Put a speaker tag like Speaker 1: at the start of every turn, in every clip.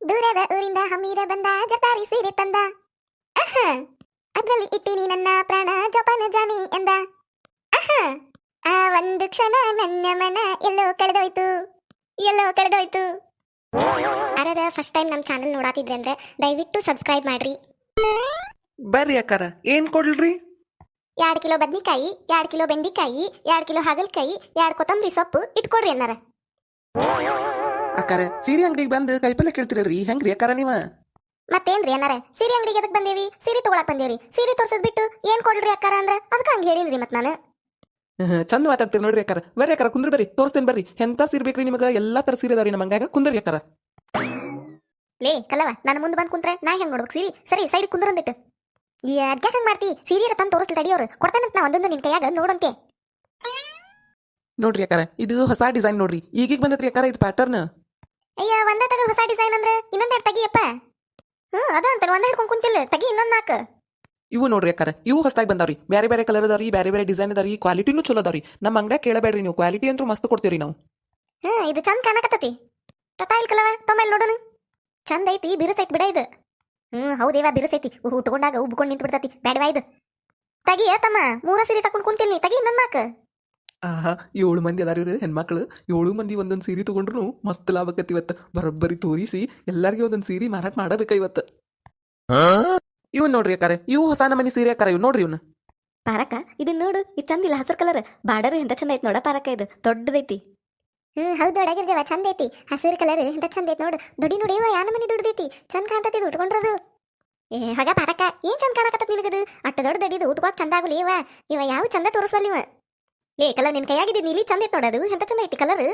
Speaker 1: ದೂರದ ಊರಿಂದ ಹಮ್ಮೀರ ಬಂದ ಜತಾರಿ ಸೀರೆ ತಂದ. ಅಹ ಅದ್ರಲ್ಲಿ ಇಟ್ಟಿನಿ ನನ್ನ ಪ್ರಾಣ ಜೋಪಾನ ಜಾನಿ ಎಂದ. ಅಹ ಆ ಒಂದು ಕ್ಷಣ ನನ್ನ ಮನ ಎಲ್ಲೋ ಕಳೆದೋಯ್ತು ಎಲ್ಲೋ ಕಳೆದೋಯ್ತು. ಯಾರ ಫಸ್ಟ್ ಟೈಮ್ ನಮ್ಮ ಚಾನಲ್ ನೋಡಾತಿದ್ರೆ ಅಂದ್ರೆ ದಯವಿಟ್ಟು ಸಬ್ಸ್ಕ್ರೈಬ್ ಮಾಡ್ರಿ.
Speaker 2: ಬರ್ರಿ ಅಕ್ಕರ ಏನ್ ಕೊಡ್ಲ್ರಿ?
Speaker 1: ಎರಡು ಕಿಲೋ ಬದ್ನಿಕಾಯಿ ಎರಡು ಕಿಲೋ ಬೆಂಡಿಕಾಯಿ ಎರಡು ಕಿಲೋ ಹಾಗಲಕಾಯಿ ಎರಡು ಕೊತ್ತಂಬರಿ ಸೊಪ್ಪು ಇಟ್ಕೊಡ್ರಿ ಅನ್ನಾರ.
Speaker 2: ಅಕ್ಕಾರ ಸೀರೆ ಅಂಗಡಿಗೆ ಬಂದು ಕೈಪಲ್ಲೆ ಕೇಳ್ತಿರಲ್ರಿ? ಹೆಂಗ್ರಿ ಅಕ್ಕಾರ ನೀವ?
Speaker 1: ಮತ್ತೇನ್ರಿ ಅನ್ನಾರ? ಸೀರೆ ಅಂಗಡಿಗೆ ಎದಕ್ ಬಂದೇವಿ? ಸೀರೆ ತಗೊಳಕ್ ಬಂದೇವ್ರಿ. ಸೀರೆ ತೋರ್ಸದ್ ಬಿಟ್ಟು ಏನ್ ಕೊಡ್ರಿ ಅಕ್ಕಾರ ಅಂದ್ರ? ಅದಕ್ಕೆ ಹಂಗ ಹೇಳಿನ್ರಿ ಮತ್ ನಾನು.
Speaker 2: ಚಂದ ಮಾತಾಡ್ತೀರಿ ನೋಡ್ರಿ ಅಕ್ಕಾರ. ಬರ್ರಿ ಅಕ್ಕಾರ ಕುಂದ್ರ ಬರ್ರಿ. ತೋರಿಸ್ತೇನೆ ಬರ್ರಿ. ಎಂತ ಸೀರೆ ಬೇಕ್ರಿ ನಿಮಗ? ಎಲ್ಲಾ ತರ ಸೀರೆ ಅದಾವ್ರಿ ನಮ್ಮ ಅಂಗಾಗ ಕುಂದ್ರಿ ಅಕ್ಕಾರ.
Speaker 1: ಲೇ ಕಲ್ಲವ ನಾನು ಮುಂದೆ ಬಂದ್ ಕುಂತ್ರೆ ನಾ ಹೆಂಗ್ ನೋಡ್ಬೇಕು ಸೀರಿ? ಸರಿ ಸೈಡ್ ಕುಂದ್ರಂದಿಟ್ಟು ಅಡ್ಗ್ಯಾಕ ಹಂಗ್ ಮಾಡ್ತಿ? ಸೀರೆ ತಂದು ತೋರಿಸ್ಲಿ ತಡಿಯೋರು. ಕೊಡ್ತಾನಂತ ನಾ ಒಂದೊಂದು ನಿನ್ ಕೈಯಾಗ ನೋಡಂತೆ.
Speaker 2: ನೋಡ್ರಿ ಅಕ್ಕಾರ ಇದು ಹೊಸ ಡಿಸೈನ್ ನೋಡ್ರಿ. ಈಗೀಗ ಬಂದತ್ರಿ ಅಕ್ಕಾರ ಇದು ಪ್ಯಾಟರ್ನ್
Speaker 1: ಅಯ್ಯ ಒಂದೇ ತಗ ಹೊಸ ಡಿಸೈನ್ ಅಂದ್ರೆ ಇನ್ನೊಂದೆರಡು ತೆಗಿಯಪ್ಪ ಹ್ಞೂ ಅದ ಅಂತಾರೆ ಒಂದ್ ಹಿಡ್ಕೊಂಡು ಕುಂತಿಲ್ಲ ತಗಿ ಇನ್ನೊಂದು ನಾಲ್ಕು.
Speaker 2: ಇವು ನೋಡ್ರಿ ಅಕ್ಕಾರ ಇವು ಹೊಸದಾಗಿ ಬಂದಾವ್ರಿ. ಬೇರೆ ಬೇರೆ ಕಲರ್ ಅದಾವ್ರಿ ಬೇರೆ ಬೇರೆ ಡಿಸೈನ್ ಅದಾವ್ರಿ ಕ್ವಾಲಿಟಿನೂ ಚಲೋ ಅದಾವ್ರಿ. ನಮ್ಮ ಅಂಗಡ್ಯಾಗ ಕೇಳಬೇಡ್ರಿ ನೀವು ಕ್ವಾಲಿಟಿ ಅಂತೂ ಮಸ್ತ್ ಕೊಡ್ತೀವ್ರಿ ನಾವು.
Speaker 1: ಹ್ಮ್ ಇದು ಚಂದ ಕಾಣಕತ್ತತಿ. ತತಾ ಇಲ್ ಕಲವ ತೊಮ್ಮೆ ನೋಡೋಣ. ಚಂದ ಐತಿ ಬಿರುಸೈತಿ ಬಿಡ ಇದು. ಹ್ಮ್ ಹೌದೇವ ಬಿರುಸೈತಿ. ಉಟ್ಕೊಂಡಾಗ ಉಬ್ಕೊಂಡು ನಿಂತು ಬಿಡ್ತತಿ ಬೇಡವಾ ಇದು. ತಗಿಯ ತಮ್ಮ ಮೂರ ಸೀರೆ ಕುಂತಿಲ್ಲ ಕುಂತಿಲ್ನಿ ತಗಿ ಇನ್ನೊಂದ್ ನಾಲ್ಕು.
Speaker 2: ಆಹಾ ಏಳು ಮಂದಿ ಅದಾರ ಇವ್ರು ಹೆಣ್ಮಕ್ಳು. ಏಳು ಮಂದಿ ಒಂದೊಂದು ಸೀರೆ ತಗೊಂಡ್ರು ಮಸ್ತ್ ಲಾಭ ಆಕತಿ ಇವತ್ತು. ಬರೋಬ್ಬರಿ ತೋರಿಸಿ ಎಲ್ಲರಿಗೂ ಒಂದೊಂದು ಸೀರೆ ಮಾರಾಟ ಮಾಡಬೇಕ ಇವತ್ತು. ಇವ್ ನೋಡ್ರಿ ಅಕ್ಕಾರ ಇವು ಹೊಸ ನಮನಿ ಸೀರೆ ಅಕ್ಕಾರ ಇವ್ ನೋಡ್ರಿ ಇವ್ನ.
Speaker 3: ಪಾರಕ ಇದನ್ನ ನೋಡು ಇದು ಚಂದಿಲ್ಲ ಹಸಿರು ಕಲರ್. ಬಾರ್ಡರ್ ಎಂತ ಚಂದ ಐತಿ ನೋಡ ಪಾರಕ ಇದು ದೊಡ್ಡದೈತಿ.
Speaker 1: ಹ್ಮ್ ಹೌದು ಒಳಗಿರ್ಜವ ಚಂದ ಐತಿ. ಹಸಿರು ಕಲರ್ ಎಂತ ಚಂದ ಐತಿ ನೋಡು. ದುಡಿ ನೋಡಿ ಇವ ಯಾನ ಮನಿ ದುಡ್ದೈತಿ. ಚಂದ ಕಾಣ್ತತಿ ಇದು ಉಟ್ಕೊಂಡ್ರದು. ಏ ಹಾಗ ಪಾರಕ ಏನ್ ಚಂದ ಕಾಣಕತ್ತದ ನಿನಗದು? ಅಟ್ಟ ದೊಡ್ಡ ದಡಿದು ಉಟ್ಕೋಕ್ ಚಂದ ಆಗಲಿ ಇವ. ಇವ ಯಾವ ಚಂದ ತೋರಿಸ್ವಲ್ಲ ಇವ? ಲೇ ಕಲರ್ ನಿನ್ ಕೈಯಾಗಿದ್ದು ನೀಲಿ ಚಂದ ಐತಿ ನೋಡದು ಎಂತ ಚಂದ ಐತಿ ಕಲರ್?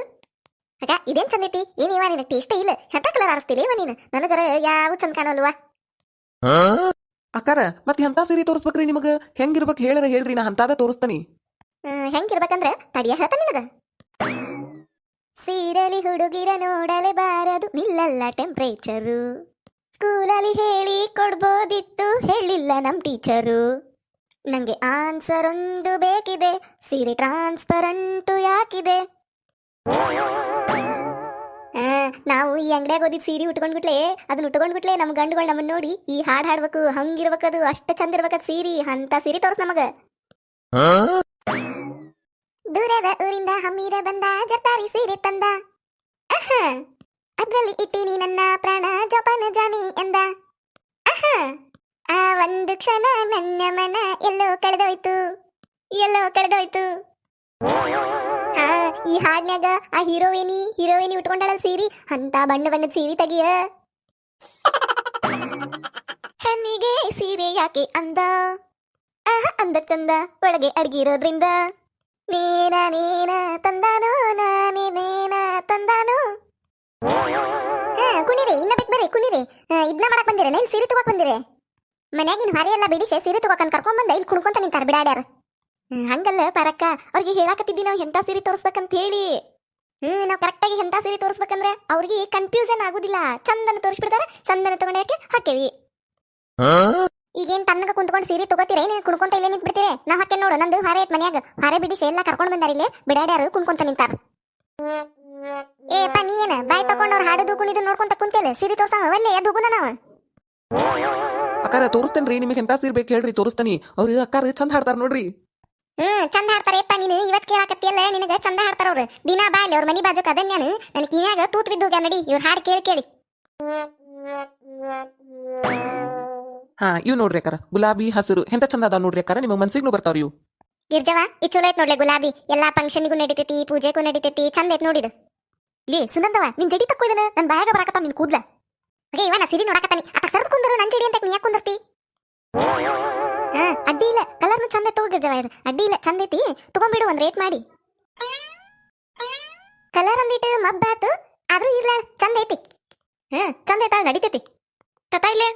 Speaker 1: ಅಕ್ಕ ಇದೇನ್ ಚಂದ ಐತಿ? ಏನ್ ಇವ ನಿನಗೆ ಟೇಸ್ಟ್ ಇಲ್ಲ? ಎಂತ ಕಲರ್ ಆರಿಸ್ತಿಲ್ಲ ಇವ ನೀನು? ನನಗರ ಯಾವ ಚಂದ ಕಾಣಲ್ವಾ?
Speaker 2: ಅಕ್ಕಾರ ಮತ್ತೆ ಎಂತ ಸೀರೆ ತೋರಿಸ್ಬೇಕ್ರಿ ನಿಮಗ? ಹೆಂಗಿರ್ಬೇಕು ಹೇಳರ ಹೇಳ್ರಿ ನಾ ಅಂತಾದ ತೋರಿಸ್ತಾನಿ.
Speaker 1: ಹೆಂಗಿರ್ಬೇಕಂದ್ರ ತಡಿಯ ಹೇಳ್ತ ನಿನಗ. ಸೀರೆಲಿ ಹುಡುಗಿರ ನೋಡಲೆ ಬಾರದು ನಿಲ್ಲಲ್ಲ ಟೆಂಪ್ರೇಚರು ಸ್ಕೂಲಲ್ಲಿ ಹೇಳಿ ಕೊಡ್ಬೋದಿತ್ತು ಹೇಳಿಲ್ಲ ನಮ್ ಟೀಚರು ನಂಗೆ ಆನ್ಸರ್ ಒಂದು ಬೇಕಿದೆ. ಸೀರೆ ಟ್ರಾನ್ಸ್ಪರೆಂಟು ಯಾಕಿದೆ? ಆ, ನಾವು ಈ ಅಂಗಡಿಯಾಗ ಓದಿದ ಸೀರೆ ಉಟ್ಕೊಂಡ್ಬಿಟ್ಲೆ ಅದನ್ನ ಉಟ್ಕೊಂಡ್ಬಿಟ್ಲೆ ನಮ್ಮ ಗಂಡುಗಳು ನಮ್ಮನ್ನ ನೋಡಿ ಈ ಹಾಡ್ ಹಾಡ್ಬೇಕು ಹಂಗಿರ್ಬೇಕದು ಅಷ್ಟ ಚಂದ ಇರ್ಬೇಕದ ಸೀರಿ ಅಂತ ಸೀರೆ ತೋರ್ಸ್ ನಮಗ. ದೂರದ ಊರಿಂದ ಹಮ್ಮೀರ ಬಂದ ಜರ್ತಾರಿ ಸೀರೆ ತಂದ. ಅದ್ರಲ್ಲಿ ಇಟ್ಟಿನಿ ನನ್ನ ಪ್ರಾಣ ಜಪಾನ ಜಾನಿ ಎಂದ. ಅಹ ಆ ಒಂದು ಕ್ಷಣ ನನ್ನ ಮನ ಎಲ್ಲೋ ಕಳೆದೋಯ್ತು ಎಲ್ಲೋ ಕಳೆದೋಯ್ತು. ಆ, ಈ ಹಾಡ್ನ್ಯಾಗ ಆ ಹೀರೋಯಿನಿ ಹೀರೋಯಿನಿ ಉಟ್ಕೊಂಡಳ ಸೀರಿ, ಅಂತ ಬಣ್ಣ ಬಣ್ಣದ ಸೀರೆ ತೆಗಿಯ. ಹೆಣ್ಣಿಗೆ ಸೀರೆ ಯಾಕೆ ಅಂದ? ಆಹ, ಅಂದ ಚಂದ ಒಳಗೆ ಅಡ್ಗಿರೋದ್ರಿಂದ ನೀನ ನೀನ ತಂದಾನೋ, ನಾನೇ, ನೇನ ತಂದಾನೋ. ಹಾ ಕುಣಿರಿ, ಇನ್ನ ಬೇಕು ಬರ್ರಿ, ಕುಣಿರಿ. ಇದನ್ನ ಇದ್ನ ಮಾಡಕ್ ಬಂದಿರ ಇಲ್ಲಿ ಸೀರೆ ತಗೋಕ್ ಬಂದಿರ? ಮನ್ಯಾಗಿನ ಹಾರಿ ಎಲ್ಲ ಬಿಡಿಸಿ ಸೀರೆ ತಗೋಕಂತ ಕರ್ಕೊಂಡ್ ಬಂದ ಇಲ್ಲಿ ಕುಣ್ಕೊಂತ ನಿಂತಾರ ಬಿಡಾಡ್ಯಾರ ಹಂಗಲ್ಲ ಪರಕ್ಕ ಅವ್ರಿಗೆ ಹೇಳಾಕತ್ತಿದ್ದಿ ನಾವು ಎಂತ ಸೀರೆ ತೋರಿಸ್ಬೇಕಂತ ಹೇಳಿ. ಹ್ಮ್ ನಾವು ಕರೆಕ್ಟಾಗಿ ಎಂತ ಸೀರೆ ತೋರಿಸ್ಬೇಕಂದ್ರೆ ಅವ್ರಿಗೆ ಕನ್ಫ್ಯೂಷನ್ ಆಗುದಿಲ್ಲ. ಚಂದನ ತೋರಿಸ್ಬಿಡ್ತಾರ ಚಂದನ ತಗೊಂಡಕ್ಕೆ ಹಾಕೇವಿ ಈಗೇನ್ ತನ್ನಗ ಕುಂತ್ಕೊಂಡು ಸೀರೆ ತಗೋತೀರ ಏನೇನು ಕುಣ್ಕೊಂತ ಇಲ್ಲೇ ನಿಂತ್ ಬಿಡ್ತೀರಿ ನಾ ಹಾಕೇನ್ ನೋಡು ನಂದು ಹಾರೆ ಐತ್ ಮನ್ಯಾಗ. ಹಾರೆ ಬಿಡಿಸಿ ಎಲ್ಲ ಕರ್ಕೊಂಡ್ ಬಂದಾರ ಇಲ್ಲೇ ಬಿಡಾಡ್ಯಾರು ಕುಣ್ಕೊಂತ ನಿಂತಾರ. ಏಪ ನೀ ಏನ ಬಾಯ್ ತಕೊಂಡವ್ರ ಹಾಡುದು ಕುಣಿದು ನೋಡ್ಕೊಂತ ಕುಂತಿಲ್ಲ ಸೀರೆ ತೋರ್ಸವ ಒಲ್ಲೆ ಎದ್ದುಗುನ ನಾವ.
Speaker 2: ಅಕ್ಕಾರ ತೋರಿಸ್ತೇನ್ರಿ ನಿಮಗೆ ಎಂತ ಸಿರ್ಬೇಕು ಬೇಕು ಹೇಳ್ರಿ ತೋರಿಸ್ತಾನಿ. ಅವ್ರು ಅಕ್ಕಾರ ಚಂದ ಹಾಡ್ತಾರ ನೋಡ್ರಿ.
Speaker 1: ಹ್ಮ್ ಚಂದ ಹಾಡ್ತಾರಪ್ಪ ನೀನು ಇವತ್ ಕೇಳಾಕತ್ತಿಯಲ್ಲ ನಿನಗ ಚಂದ ಹಾಡ್ತಾರ ಅವ್ರು. ದಿನಾ ಬಾ ಅಲ್ಲಿ ಅವ್ರ ಮನಿ ಬಾಜುಕ್ ಅದನ್ಯಾನು ನನ್. ಕಿವ್ಯಾಗ ತೂತ್ ಬಿದ್ದು ನಡಿ ಇವ್ರ ಹಾಡ್ ಕೇಳಿ ಕೇಳಿ.
Speaker 2: ಹಾ ಇವ್ ನೋಡ್ರಿ ಅಕ್ಕಾರ. ಗುಲಾಬಿ ಹಸಿರು ಎಂತ ಚಂದ ಅದಾವ ನೋಡ್ರಿ ಅಕ್ಕಾರ ನಿಮ್ಮ ಮನ್ಸಿಗೂ ಬರ್ತಾವ್ರಿ ಇವು.
Speaker 1: ಗಿರ್ಜವ ಈ ಚಲೋ ಐತ್ ನೋಡ್ಲೆ ಗುಲಾಬಿ. ಎಲ್ಲಾ ಫಂಕ್ಷನ್ಗೂ ನಡಿತೈತಿ ಪೂಜೆಗೂ ನಡಿತೈತಿ ಚಂದ ಐತ್ ನೋಡಿದು ಲೇ ಸುನಂದವ ನಿನ್ ಜಡಿ ತಕ್ಕೋ ಇದನ್ನ ನನ್ ಬಾಯಾಗ ಬರಾಕತ್ತ ನಿನ್ ಕೂದ್ಲ. ಅದೇ ಇವ ನಾ ಸಿರಿ ನೋಡಕತ್ತಾನಿ. ಆತ ಸರ್ದ್ ಕುಂದರು. ತಗೋ ಗಿರ್ಜವ ಇದು ಅಡ್ಡಿ ಇಲ್ಲ ಚಂದ ಐತಿ ತಗೊಂಡ್ಬಿಡು ಒಂದ್ ರೇಟ್ ಮಾಡಿ. ಕಲರ್ ಅಂದಿಟ್ಟು ಮಬ್ಬಾತು ಆದ್ರೂ ಇರ್ಲಾಳ. ಚಂದ ಐತಿ ಹಾ ಚಂದ ಐತಾಳ ನಡಿತೈತಿ. ತತಾ ಇಲ್ಲೇ?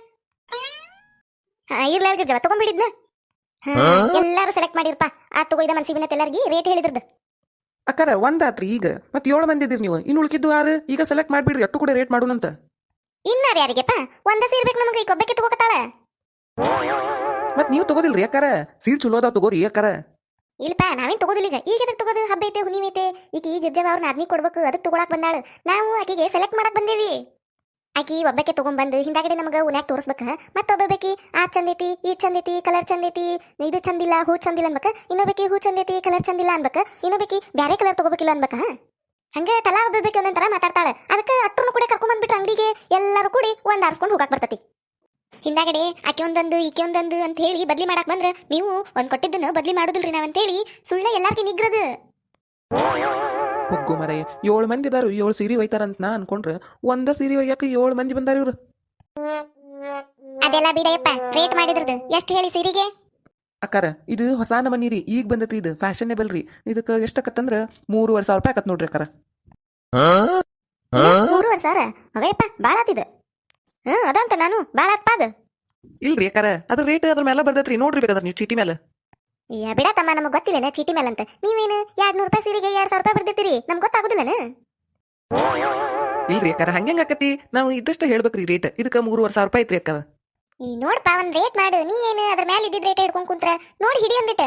Speaker 1: ಹಾ ಇರ್ಲ ಗಿರ್ಜವ ತಗೊಂಡ್ಬಿಡಿದ್ನ? ಹಾ, ಎಲ್ಲಾರು ಸೆಲೆಕ್ಟ್ ಮಾಡಿರ್ಪ ಆ ತಗೋ ಇದ ಮನ್ಸಿಗೆ ಎಲ್ಲಾರ್ಗಿ ರೇಟ್ ಹೇಳಿದ್ರದ್ದು
Speaker 2: ಅಕ್ಕಾರ ಒಂದಾತ್ರಿ ಈಗ. ಮತ್ತೆ ಏಳು ಮಂದಿ ನೀವು. ಇನ್ನು ಉಳ್ಕಿದ್ದು ಆರು. ಈಗ ಸೆಲೆಕ್ಟ್ ಮಾಡ್ಬಿಡ್ರಿ ಅಟ್ಟು ಕೂಡ ರೇಟ್ ಮಾಡೋಣಂತ.
Speaker 1: ಇನ್ನಾರ ಯಾರಿಗೆಪ್ಪ? ಒಂದ ಸೇರ್ಬೇಕು ಬೇಕು ನಮಗೆ ಈ ಕೊಬ್ಬಕ್ಕೆ ತಗೋಕತ್ತಾಳ.
Speaker 2: ಮತ್ ನೀವು ತಗೋದಿಲ್ರಿ ಅಕ್ಕಾರ? ಸೀರ್ ಚಲೋ ಅದಾವ ತಗೋರಿ ಅಕ್ಕಾರ.
Speaker 1: ಇಲ್ಪ ನಾವೇನ್ ತಗೋದಿಲ್ಲ ಈಗ. ಈಗ ಎದಕ್ ತಗೋದು? ಹಬ್ಬ ಐತೆ, ಹುಣ್ಣಿಮೆ ಐತೆ. ಈಗ ಈ ಗಿರ್ಜಾವ ಅವ್ರನ್ನ ಅದ್ನಿ ಕೊಡ್ಬೇಕು. ಅದಕ್ಕೆ ತಗೊಳಕ್ ಬಂದಾಳ. ನಾವು ಆಕಿಗೆ ಸೆಲೆಕ್ಟ್ ಮಾಡಕ್ ಬಂದೇವಿ. ಆಕಿ ಒಬ್ಬಕ್ಕೆ ತಗೊಂಬಂದು ಹಿಂದಾಗಡೆ ನಮಗೆ ಉನ್ಯಾಗ ತೋರಿಸ್ಬೇಕ. ಬೇಕಿ, ಆ ಚಂದೈತಿ ಈ ಚಂದೈತಿ ಕಲರ್ ಚಂದೈತಿ ಇದು ಚಂದಿಲ್ಲ ಹೂ ಚಂದಿಲ್ಲ ಅನ್ಬೇಕ ಇನ್ನೊಬ್ಬಕಿ ಹೂ ಚಂದೈತಿ ಕಲರ್ ಚಂದಿಲ್ಲ ಅನ್ಬೇಕ ಇನ್ನೊಬ್ಬಕಿ ಬ್ಯಾರೆ ಕಲರ್ ತಗೋಬೇಕಿಲ್ಲ ಅನ್ಬೇಕ ಹಂಗೆ ತಲಾ ಒಬ್ಬಬೇಕಿ ಒಂದೊಂದರ ಮಾತಾಡ್ತಾಳೆ. ಅದಕ್ಕೆ ಅಟ್ರನ್ನು ಕೂಡ ಕರ್ಕೊಂಡ್ ಬಂದ್ಬಿಟ್ರೆ ಅಂಗಡಿಗೆ ಎಲ್ಲರೂ ಕೂಡಿ ಒಂದ್ ಆರಿಸ್ಕೊಂಡು ಹೋಗಾಕ್ ಬರ್ತತಿ. ಹಿಂದಾಗಡೆ ಆಕೆ ಒಂದೊಂದು ಈಕೆ ಒಂದೊಂದು ಅಂತ ಹೇಳಿ ಬದ್ಲಿ ಮಾಡಕ್ ಬಂದ್ರ ನೀವು ಒಂದ್ ಕೊಟ್ಟಿದ್ದನ್ನ ಬದ್ಲಿ ಮಾಡುದಿಲ್ರಿ ನಾವಂತೇಳಿ ಸುಳ್ಳ ಎಲ್ಲಾರ್ಗಿ ನಿಗ್ರದು.
Speaker 2: ಹುಗ್ಗು ಮರೆ ಏಳು ಮಂದಿ ಇದಾರು ಏಳು ಸೀರೆ ಒಯ್ತಾರಂತ ನಾ ಅನ್ಕೊಂಡ್ರೆ ಒಂದ ಸೀರಿ ಒಯ್ಯಾಕ ಏಳು ಮಂದಿ ಬಂದಾರ ಇವ್ರು.
Speaker 1: ಅದೆಲ್ಲ ಬಿಡಯಪ್ಪ ರೇಟ್ ಮಾಡಿದ್ರದು ಎಷ್ಟು ಹೇಳಿ ಸೀರೆಗೆ?
Speaker 2: ಅಕ್ಕಾರ ಇದು ಹೊಸ ನಮನಿ ರೀ ಈಗ ಬಂದತ್ರಿ ಇದು ಫ್ಯಾಷನೇಬಲ್ ರೀ. ಇದಕ್ಕೆ ಎಷ್ಟಕ್ಕತ್ತಂದ್ರ ಮೂರುವರೆ ಸಾವಿರ ರೂಪಾಯಿ ಆಕತ್ ನೋಡ್ರಿ ಅಕ್ಕಾರ.
Speaker 1: ಮೂರುವರೆ ಸಾವಿರ? ಹೋಗಯ್ಯಪ್ಪ ಭಾಳ ಆತಿದ ಹ್ಮ್ ಅದಂತ ನಾನು. ಭಾಳ ಆತ್ಪ ಅದು
Speaker 2: ಇಲ್ರಿ ಯಾಕಾರ? ಅದ್ರ ರೇಟ್ ಅದ್ರ ಮೇಲೆ ಬರ್ದೈತ್ರಿ ನೋಡ್ರಿ ಬೇಕಾದ್ರೆ ನೀವು ಚೀಟಿ ಮೇಲೆ
Speaker 1: ಏ ಬಿಡತಮ್ಮ ನಮಗೆ ಗೊತ್ತಿಲ್ಲನ ಚೀಟಿ ಮೇಲಂತ ನೀವೇನು ಎರಡ್ ನೂರು ರೂಪಾಯಿ ಸೀರೆಗೆ ಎರಡ್ ಸಾವಿರ ರೂಪಾಯಿ ಬರ್ದಿರ್ತೀರಿ? ನಮ್ಗೆ ಗೊತ್ತಾಗುದಿಲ್ಲನ?
Speaker 2: ಇಲ್ರಿ ಯಾಕಾರ ಹಂಗೆ ಆಕತಿ? ನಾವು ಇದ್ದಷ್ಟ ಹೇಳ್ಬೇಕ್ರಿ ರೇಟ್ ಇದಕ್ಕೆ ಮೂರುವರೆ ಸಾವಿರ ರೂಪಾಯಿ ಐತ್ರಿ ಅಕ್ಕಾರ
Speaker 1: ಈ ನೋಡ್ಪ ಒಂದ್ ರೇಟ್ ಮಾಡು. ನೀ ಏನು ಅದ್ರ ಮೇಲೆ ಇದ್ದಿದ್ ರೇಟ್ ಹಿಡ್ಕೊಂಡ್ ಕುಂತ್ರ ನೋಡಿ ಹಿಡಿ ಅಂದಿಟ್ಟ.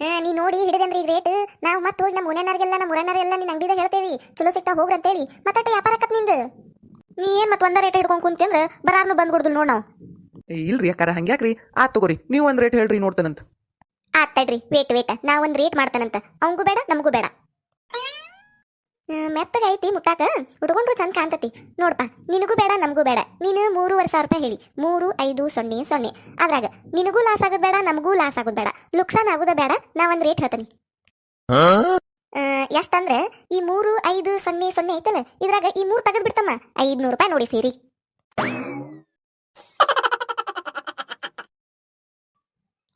Speaker 1: ಹಾ ನೀ ನೋಡಿ ಹಿಡಿದಂದ್ರಿ ಈಗ ರೇಟ್ ನಾವು ಮತ್ತೆ ಹೋಗಿ ನಮ್ಮ ಉಣ್ಣನಾರಿಗೆಲ್ಲ ನಮ್ಮ ಉರಣಾರಿಗೆಲ್ಲ ನಿನ್ನ ಅಂಗಡಿದಾಗ ಹೇಳ್ತೇವಿ. ಚಲೋ ಸಿಗ್ತಾ ಹೋಗ್ರಿ ಅಂತೇಳಿ ಮತ್ತೆ ವ್ಯಾಪಾರ ಆಕತ್ ನಿಂದು. ನೀ ಏನ್ ಮತ್ತೆ ಒಂದ ರೇಟ್ ಹಿಡ್ಕೊಂಡ್ ಕುಂತಿ ಬರಾರ್ನು ಬಂದ್ಬಿಡ್ದು ನೋಡ್ ನಾವು.
Speaker 2: ಏ, ಇಲ್ರಿ ಅಕ್ಕಾರ ಹಂಗ್ಯಾಕ್ರಿ? ಆತ್ ತಗೋರಿ ನೀವು ಒಂದ್ ರೇಟ್ ಹೇಳ್ರಿ ನೋಡ್ತಾನಂತ.
Speaker 1: ಆತ್ ತಡ್ರಿ ವೇಟ್ ವೇಟ್ ನಾ ಒಂದ್ ರೇಟ್ ಮಾಡ್ತಾನಂತ. ಅವಂಗೂ ಬೇಡ ನಮಗೂ ಬೇಡ. ಮೆತ್ತಗ ಐತಿ ಮುಟ್ಟಾಕ ಉಟ್ಕೊಂಡ್ರು ಚಂದ ಕಾಣ್ತತಿ. ನೋಡ್ಪ ನಿನಗೂ ಬೇಡ ನಮಗೂ ಬೇಡ. ನೀನು ಮೂರುವರೆ ಸಾವಿರ ರೂಪಾಯಿ ಹೇಳಿ. ಮೂರು ಐದು ಸೊನ್ನೆ ಸೊನ್ನೆ. ಅದ್ರಾಗ ನಿನಗೂ ಲಾಸ್ ಆಗೋದ್ ಬೇಡ ನಮಗೂ ಲಾಸ್ ಆಗೋದ್ ಬೇಡ. ಲುಕ್ಸಾನ್ ಆಗೋದ ಬೇಡ ನಾ ಒಂದ್ ರೇಟ್ ಹೇಳ್ತೀನಿ. ಎಷ್ಟಂದ್ರೆ ಈ ಮೂರು, ಐದು, ಸೊನ್ನೆ ಸೊನ್ನೆ ಐತಲ್ಲ, ಇದ್ರಾಗ ಈ ಮೂರು ತೆಗೆದ್ ಬಿಡ್ತಮ್ಮ ಐದ್ನೂರು ರೂಪಾಯಿ ನೋಡಿ ಸೀರಿ.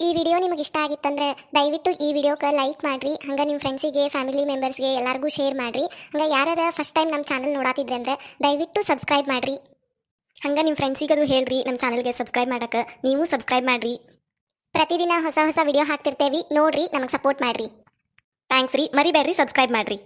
Speaker 1: ಈ ವಿಡಿಯೋ ನಿಮಗೆ ಇಷ್ಟ ಆಗಿತ್ತಂದ್ರೆ ದಯವಿಟ್ಟು ಈ ವಿಡಿಯೋಕ್ಕೆ ಲೈಕ್ ಮಾಡ್ರಿ, ಹಂಗೆ ನಿಮ್ಮ ಫ್ರೆಂಡ್ಸಿಗೆ, ಫ್ಯಾಮಿಲಿ ಮೆಂಬರ್ಸ್ಗೆ ಎಲ್ಲರಿಗೂ ಶೇರ್ ಮಾಡ್ರಿ. ಹಂಗೆ ಯಾರ್ಯಾರ ಫಸ್ಟ್ ಟೈಮ್ ನಮ್ಮ ಚಾನಲ್ ನೋಡಾತಿದ್ರೆ ಅಂದ್ರೆ ದಯವಿಟ್ಟು ಸಬ್ಸ್ಕ್ರೈಬ್ ಮಾಡ್ರಿ. ಹಂಗೆ ನಿಮ್ಮ ಫ್ರೆಂಡ್ಸಿಗೆ ಅದು ಹೇಳ್ರಿ ನಮ್ಮ ಚಾನಲ್ಗೆ ಸಬ್ಸ್ಕ್ರೈಬ್ ಮಾಡಕ್ಕೆ ನೀವು ಸಬ್ಸ್ಕ್ರೈಬ್ ಮಾಡ್ರಿ. ಪ್ರತಿದಿನ ಹೊಸ ಹೊಸ ವಿಡಿಯೋ ಹಾಕ್ತಿರ್ತೇವೆ, ನೋಡ್ರಿ, ನಮಗೆ ಸಪೋರ್ಟ್ ಮಾಡ್ರಿ. ಥ್ಯಾಂಕ್ಸ್ ರೀ. ಮರಿಬೇಡ್ರಿ ಸಬ್ಸ್ಕ್ರೈಬ್ ಮಾಡ್ರಿ.